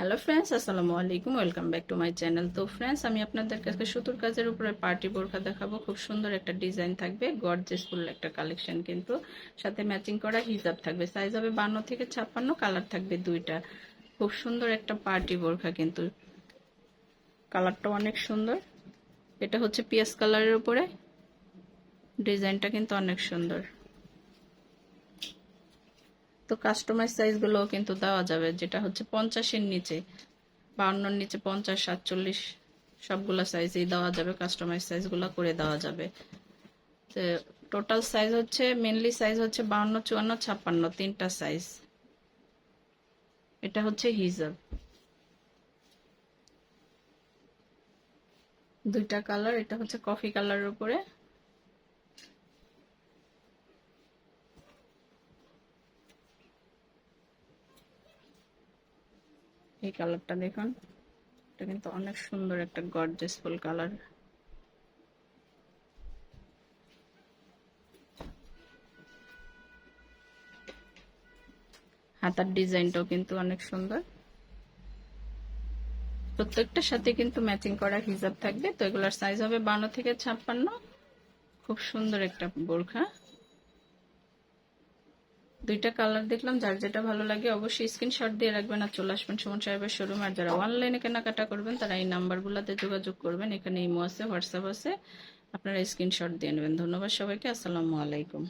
Hello friends আসসালামু আলাইকুম welcome back to my channel তো ফ্রেন্ডস আমি আপনাদের কাছে সুতোর কাজের উপরে পার্টি বোরখা দেখাবো। খুব সুন্দর একটা ডিজাইন থাকবে গর্জেসফুল একটা কালেকশন কিন্তু। সাথে ম্যাচিং করা হিজাব থাকবে সাইজ হবে বান্ন থেকে ছাপ্পান্ন কালার থাকবে দুইটা। খুব সুন্দর একটা পার্টি বোরখা কিন্তু। কালারটা অনেক সুন্দর। এটা হচ্ছে পিয়াস কালারের উপরে। ডিজাইনটা কিন্তু অনেক সুন্দর। তো কাস্টমাইজ সাইজগুলোও কিন্তু দেওয়া যাবে, যেটা হচ্ছে পঞ্চাশের নিচে। বাউন্নর নিচে পঞ্চাশ, সাতচল্লিশ, সবগুলো সাইজেই দেওয়া যাবে কাস্টমাইজ সাইজগুলো করে দেওয়া যাবে। তো টোটাল সাইজ হচ্ছে মেনলি সাইজ হচ্ছে বাউন্ন, চুয়ান্ন, ছাপ্পান্ন, তিনটা সাইজ এটা হচ্ছে হিজাব দুইটা কালার এটা হচ্ছে কফি কালারের উপরে। এই কালারটা দেখুন। এটা কিন্তু অনেক সুন্দর একটা গর্জেস ফুল কালার হাতার ডিজাইনটাও কিন্তু অনেক সুন্দর। প্রত্যেকটার সাথে কিন্তু ম্যাচিং করা হিজাব থাকবে। তো এগুলার সাইজ হবে বান্ন থেকে ছাপ্পান্ন। খুব সুন্দর একটা বোরখা। দুইটা কালার দেখলাম, যার যেটা ভালো লাগে অবশ্যই স্ক্রিনশট দিয়ে রাখবেন আর চলে আসবেন সুমন সাহেবের শোরুম আর যারা অনলাইনে কেনাকাটা করবেন, তারা এই নাম্বারগুলোতে যোগাযোগ করবেন, এখানে ইমো আছে, হোয়াটসঅ্যাপ আছে। আপনারা স্ক্রিনশট দিয়ে নেবেন। ধন্যবাদ সবাইকে, আসসালামু আলাইকুম।